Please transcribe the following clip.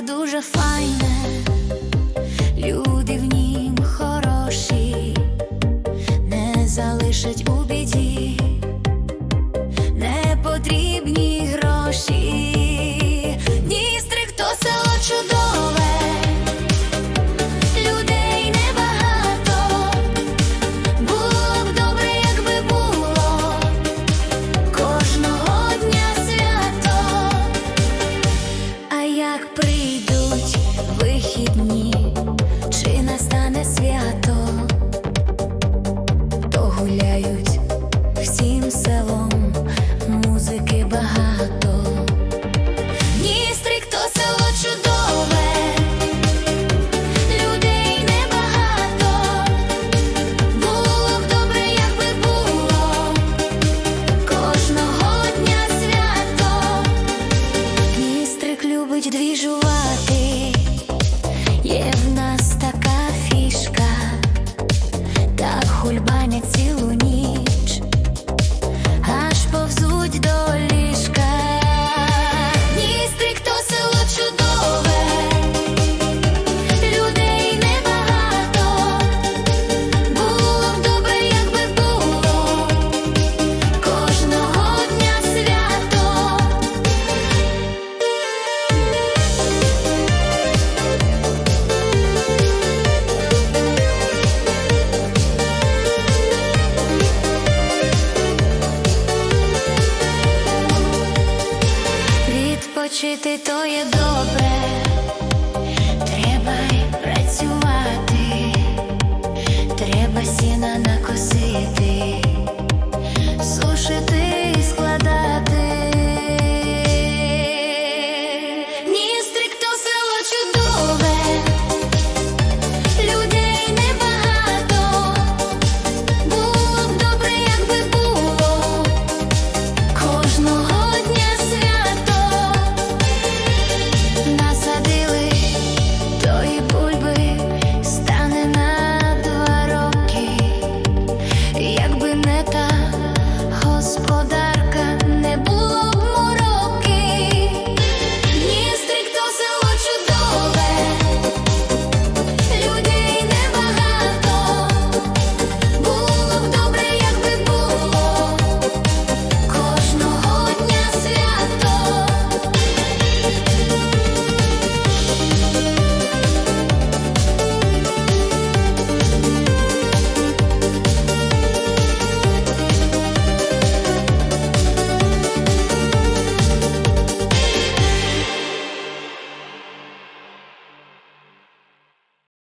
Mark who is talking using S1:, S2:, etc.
S1: дуже файне, люди в нім хороші, не залишать у. будуть двіжувати. очі ти, то є добре.